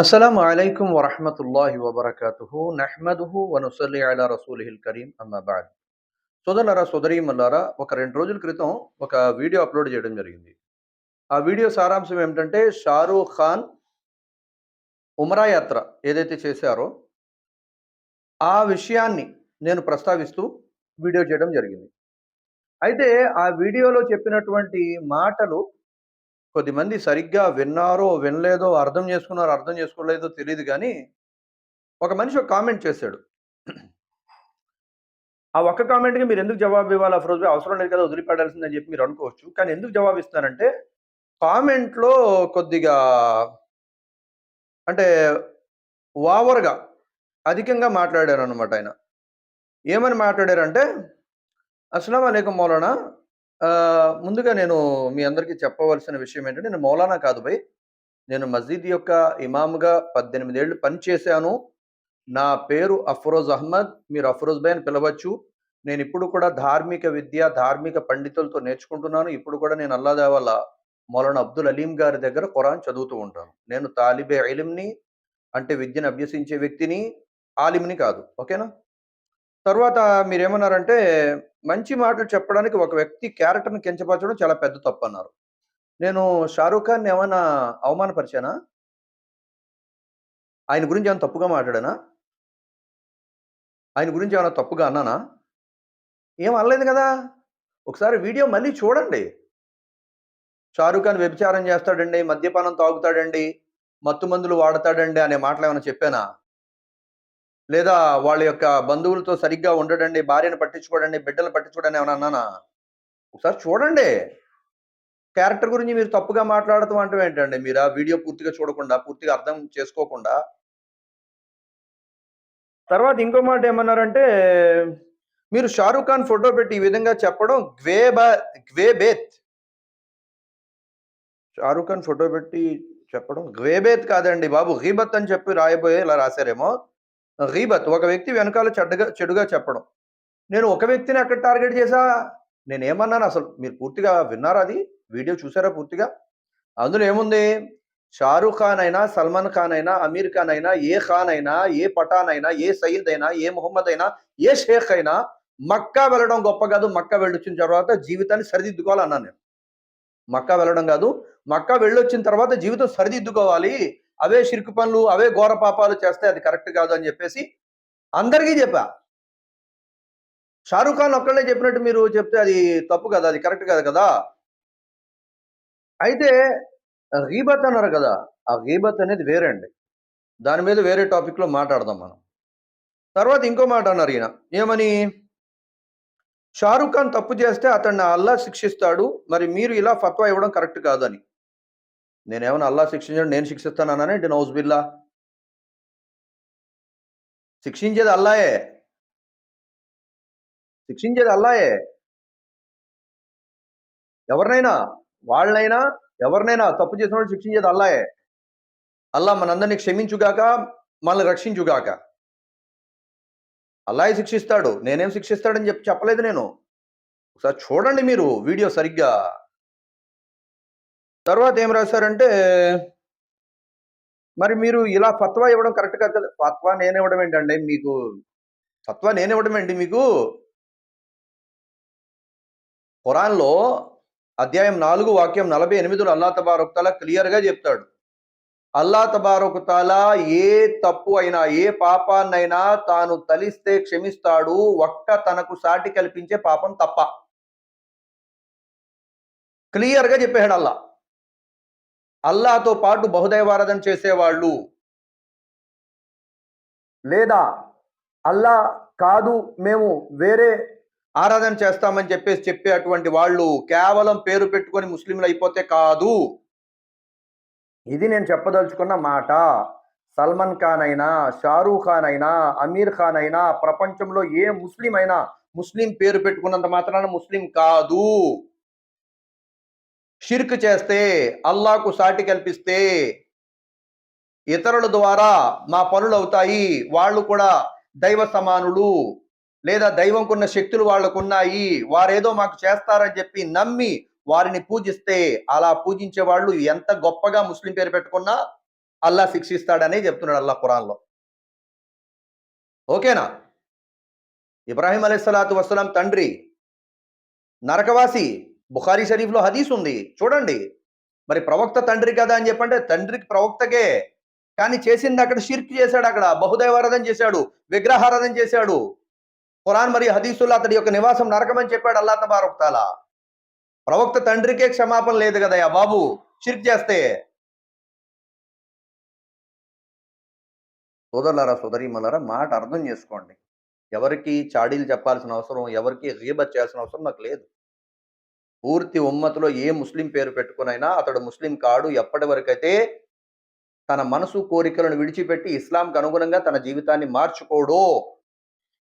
అస్సలం అయికు వరహమతుల్లాహి వబర్కతుహు నహ్మదుహు వనుసలి అలా రసూలిహిల్ కరీం అమ్మాబాద్ సోదరులారా సోదరీమల్లారా ఒక రెండు రోజుల క్రితం ఒక వీడియో అప్లోడ్ చేయడం జరిగింది. ఆ వీడియో సారాంశం ఏమిటంటే షారూఖ్ ఖాన్ ఉమరా యాత్ర ఏదైతే చేశారో ఆ విషయాన్ని నేను ప్రస్తావిస్తూ వీడియో చేయడం జరిగింది. అయితే ఆ వీడియోలో చెప్పినటువంటి మాటలు కొద్దిమంది సరిగ్గా విన్నారో వినలేదో అర్థం చేసుకున్నారో అర్థం చేసుకోలేదో తెలియదు కానీ ఒక మనిషి ఒక కామెంట్ చేశాడు. ఆ ఒక్క కామెంట్కి మీరు ఎందుకు జవాబు ఇవ్వాలి? అఫ్రోజ్ భాయ్ అవసరం లేదు కదా వదిలిపెట్టాల్సిందని చెప్పి మీరు అనుకోవచ్చు. కానీ ఎందుకు జవాబు ఇస్తానంటే కామెంట్లో కొద్దిగా అంటే ఓవర్గా అధికంగా మాట్లాడారు అనమాట ఆయన. ఏమని మాట్లాడారంటే అస్సలం అలేకం మౌలానా ముందుగా నేను మీ అందరికీ చెప్పవలసిన విషయం ఏంటంటే నేను మౌలానా కాదు భయ్. నేను మస్జీద్ యొక్క ఇమామ్గా పద్దెనిమిది ఏళ్ళు పనిచేశాను నా పేరు అఫ్రోజ్ అహ్మద్. మీరు అఫ్రోజ్ భయ్ అని పిలవచ్చు. నేను ఇప్పుడు కూడా ధార్మిక విద్య ధార్మిక పండితులతో నేర్చుకుంటున్నాను. ఇప్పుడు కూడా నేను అల్లాదా వల్ల మౌలానా అబ్దుల్ అలీం గారి దగ్గర ఖురాన్ చదువుతూ ఉంటాను. నేను తాలిబే ఇలింని అంటే విద్యను అభ్యసించే వ్యక్తిని ఆలిమ్ని కాదు. ఓకేనా? తర్వాత మీరేమన్నారంటే మంచి మాటలు చెప్పడానికి ఒక వ్యక్తి క్యారెక్టర్ని కించపరచడం చాలా పెద్ద తప్పు అన్నారు నేను షారూఖ్ ఖాన్ ఏమైనా అవమానపరిచానా? ఆయన గురించి ఏమైనా తప్పుగా మాట్లాడానా? ఆయన గురించి ఏమైనా తప్పుగా అన్నానా? ఏం అనలేదు కదా! ఒకసారి వీడియో మళ్ళీ చూడండి. షారూఖ్ ఖాన్ వ్యభిచారం చేస్తాడండి మద్యపానం తాగుతాడండి మత్తు మందులు వాడతాడండి అనే మాటలు ఏమైనా చెప్పానా? లేదా వాళ్ళ యొక్క బంధువులతో సరిగ్గా ఉండడండి భార్యను పట్టించుకోడండి బిడ్డలు పట్టించుకోడని ఏమైనా అన్నానా? ఒకసారి చూడండి. క్యారెక్టర్ గురించి మీరు తప్పుగా మాట్లాడటం అంటే ఏంటండి? మీరు ఆ వీడియో పూర్తిగా చూడకుండా పూర్తిగా అర్థం చేసుకోకుండా. తర్వాత ఇంకో మాట ఏమన్నారంటే మీరు షారూఖ్ ఖాన్ ఫోటో పెట్టి ఈ విధంగా చెప్పడం గ్వేబా గ్వేబేత్ షారూఖ్ ఖాన్ ఫోటో పెట్టి చెప్పడం గ్వేబేత్ కాదండి బాబు గీబత్ అని చెప్పి రాయబోయే ఇలా రాశారేమో. రీబత్ ఒక వ్యక్తి వెనకాల చెడ్డగా చెడుగా చెప్పడం. నేను ఒక వ్యక్తిని అక్కడ టార్గెట్ చేసా నేను ఏమన్నాను అసలు? మీరు పూర్తిగా విన్నారా అది? వీడియో చూసారా పూర్తిగా? అందులో ఏముంది? షారూఖ్ ఖాన్ అయినా సల్మాన్ ఖాన్ అయినా అమీర్ ఖాన్ అయినా ఏ ఖాన్ అయినా ఏ పఠాన్ అయినా ఏ సయీద్ అయినా ఏ మొహమ్మద్ అయినా ఏ షేక్ అయినా మక్కా వెళ్ళడం గొప్ప కాదు. మక్కా వెళ్ళొచ్చిన తర్వాత జీవితాన్ని సరిదిద్దుకోవాలన్నాను నేను. మక్కా వెళ్ళడం కాదు. మక్కా వెళ్ళొచ్చిన తర్వాత జీవితం సరిదిద్దుకోవాలి. అవే షిర్కు పనులు అవే ఘోర పాపాలు చేస్తే అది కరెక్ట్ కాదు అని చెప్పేసి అందరికీ చెప్పా. షారూఖ్ ఖాన్ ఒక్కళ్ళే చెప్పినట్టు మీరు చెప్తే అది తప్పు కదా అది కరెక్ట్ కాదు కదా? అయితే గీబత్ అన్నారు కదా ఆ గీబత్ అనేది వేరే అండి. దాని మీద వేరే టాపిక్లో మాట్లాడదాం మనం. తర్వాత ఇంకో మాట అన్నారు ఈయన ఏమని? షారూఖ్ ఖాన్ తప్పు చేస్తే అతన్ని అల్లా శిక్షిస్తాడు మరి మీరు ఇలా ఫత్వా ఇవ్వడం కరెక్ట్ కాదని. నేనేమన్నా అల్లా శిక్షించడం నేను శిక్షిస్తానన్నానే ఏంటి నౌజ్ బిల్లా? శిక్షించేది అల్లాయే. శిక్షించేది అల్లాయే. ఎవరినైనా వాళ్ళనైనా ఎవరినైనా తప్పు చేసిన వాళ్ళు శిక్షించేది అల్లాయే. అల్లా మనందరినీ క్షమించుగాక మనల్ని రక్షించుగాక. అల్లాయే శిక్షిస్తాడు. నేనేం శిక్షిస్తాడని చెప్పి చెప్పలేదు నేను. ఒకసారి చూడండి మీరు వీడియో సరిగ్గా. తర్వాత ఏం రాశారంటే మరి మీరు ఇలా ఫత్వా ఇవ్వడం కరెక్ట్ కాదు కదా. ఫత్వా నేను ఇవ్వడం ఏంటండి? మీకు ఫత్వా నేను ఇవ్వడం ఏంటి మీకు? ఖురాన్లో అధ్యాయం నాలుగు వాక్యం నలభై ఎనిమిదిలో అల్లా తబారక్ క్లియర్గా చెప్తాడు. అల్లా తబారక్ ఏ తప్పు అయినా ఏ పాపాన్నైనా తాను తలిస్తే క్షమిస్తాడు. ఒక్క తనకు సాటి కల్పించే పాపం తప్ప. క్లియర్గా చెప్పాడు అల్లా. అల్లాతో పాటు బహుదైవారాధన చేసేవాళ్ళు. లేదా అల్లా కాదు మేము వేరే ఆరాధన చేస్తామని చెప్పేసి చెప్పే అటువంటి వాళ్ళు కేవలం పేరు పెట్టుకొని ముస్లింలు అయిపోతే కాదు. ఇది నేను చెప్పదలుచుకున్న మాట. సల్మాన్ ఖాన్ అయినా షారూఖ్ ఖాన్ అయినా అమీర్ ఖాన్ అయినా ప్రపంచంలో ఏ ముస్లిం అయినా ముస్లిం పేరు పెట్టుకున్నంత మాత్రాన ముస్లిం కాదు. షిర్క్ చేస్తే అల్లాకు సాటి కల్పిస్తే ఇతరుల ద్వారా మా పనులు అవుతాయి వాళ్ళు కూడా దైవ సమానులు లేదా దైవంకున్న శక్తులు వాళ్ళకున్నాయి వారేదో మాకు చేస్తారని చెప్పి నమ్మి వారిని పూజిస్తే అలా పూజించే వాళ్ళు ఎంత గొప్పగా ముస్లిం పేరు పెట్టుకున్నా అల్లా శిక్షిస్తాడని చెప్తున్నాడు అల్లా ఖురాన్లో. ఓకేనా? ఇబ్రాహీం అలైహిస్సలాతు వసలాం తండ్రి నరకవాసి బుఖారీ షరీఫ్లో హదీస్ ఉంది. చూడండి. మరి ప్రవక్త తండ్రి కదా అని చెప్పంటే తండ్రికి ప్రవక్తకే. కానీ చేసింది అక్కడ షిర్క్ చేశాడు అక్కడ. బహుదైవారాధన చేశాడు. విగ్రహారాధన చేశాడు. ఖురాన్ మరియు హదీసుల్లో అతడి యొక్క నివాసం నరకమని చెప్పాడు అల్లా తబారొక్తాల ప్రవక్త తండ్రికే క్షమాపణ లేదు కదయ్యా బాబు. షిర్క్ చేస్తే. సోదరులారా సోదరీమలారా మాట అర్థం చేసుకోండి. ఎవరికి చాడీలు చెప్పాల్సిన అవసరం ఎవరికి రీబత్ చేయాల్సిన అవసరం నాకు లేదు. పూర్తి ఉమ్మతిలో ఏ ముస్లిం పేరు పెట్టుకునైనా అతడు ముస్లిం కాడు. ఎప్పటి వరకైతే తన మనసు కోరికలను విడిచిపెట్టి ఇస్లాంకి అనుగుణంగా తన జీవితాన్ని మార్చుకోడు.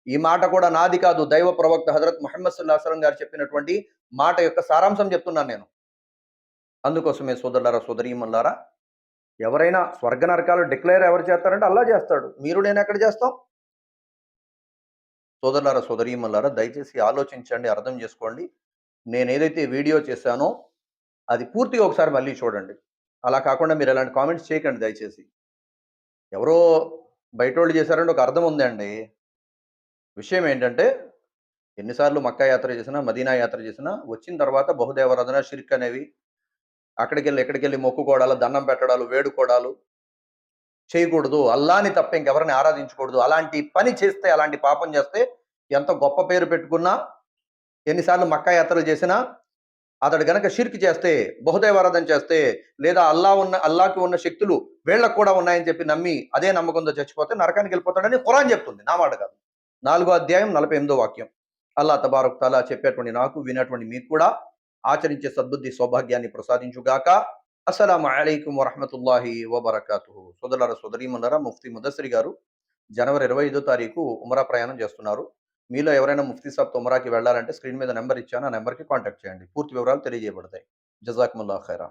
ఈ మాట కూడా నాది కాదు. దైవ ప్రవక్త హజరత్ మహమ్మద్ సుల్లాహం గారు చెప్పినటువంటి మాట యొక్క సారాంశం చెప్తున్నాను నేను. అందుకోసమే సోదరులారా సోదరీమల్లారా ఎవరైనా స్వర్గ నరకాలు డిక్లేర్ ఎవరు చేస్తారంటే అల్లా చేస్తాడు. మీరు నేను ఎక్కడ చేస్తాం? సోదరులారా సోదరీమల్లారా దయచేసి ఆలోచించండి అర్థం చేసుకోండి. నేను ఏదైతే వీడియో చేశానో అది పూర్తిగా ఒకసారి మళ్ళీ చూడండి. అలా కాకుండా మీరు ఎలాంటి కామెంట్స్ చేయకండి దయచేసి. ఎవరో బయటోళ్ళు చేశారంటే ఒక అర్థం ఉందండి. విషయం ఏంటంటే ఎన్నిసార్లు మక్కా యాత్ర చేసినా మదీనా యాత్ర చేసినా వచ్చిన తర్వాత బహుదేవరాధన షిర్క్ అనేవి అక్కడికి వెళ్ళి ఎక్కడికి వెళ్ళి మొక్కుకోవడాలు దండం పెట్టడాలు వేడుకోవడాలు చేయకూడదు. అల్లాని తప్ప ఇంకెవరిని ఆరాధించకూడదు. అలాంటి పని చేస్తే అలాంటి పాపం చేస్తే ఎంత గొప్ప పేరు పెట్టుకున్నా ఎన్నిసార్లు మక్కా యాత్రలు చేసినా అతడు గనక షిర్క్ చేస్తే బహుదైవారాధన చేస్తే లేదా అల్లా ఉన్న అల్లాకి ఉన్న శక్తులు వీళ్ళకు కూడా ఉన్నాయని చెప్పి నమ్మి అదే నమ్మకంతో చచ్చిపోతే నరకానికి వెళ్ళిపోతాడని ఖురాన్ చెప్తుంది. నా మాట కాదు. నాలుగో అధ్యాయం నలభై ఎనిమిదో వాక్యం. అల్లా తబారుక్ తలా చెప్పేటువంటి నాకు వినేటువంటి మీకు కూడా ఆచరించే సద్బుద్ధి సౌభాగ్యాన్ని ప్రసాదించుగాక. అస్సలం అలైకుం వరహమతుల్లాహి వబర్కాతు సోదరుల సోదరీమన్నారా ముఫ్తీ ముదస్సిరి గారు జనవరి ఇరవై ఐదో తారీఖు ఉమరా ప్రయాణం చేస్తున్నారు. మీలో ఎవరైనా ముఫ్తీ సాబ్ తొమరాకి వెళ్ళాలంటే స్క్రీన్ మీద నెంబర్ ఇచ్చాను. ఆ నెంబర్కి కాంటాక్ట్ చేయండి. పూర్తి వివరాలు తెలియజేయబడతాయి. జజాకుముల్లా ఖైరా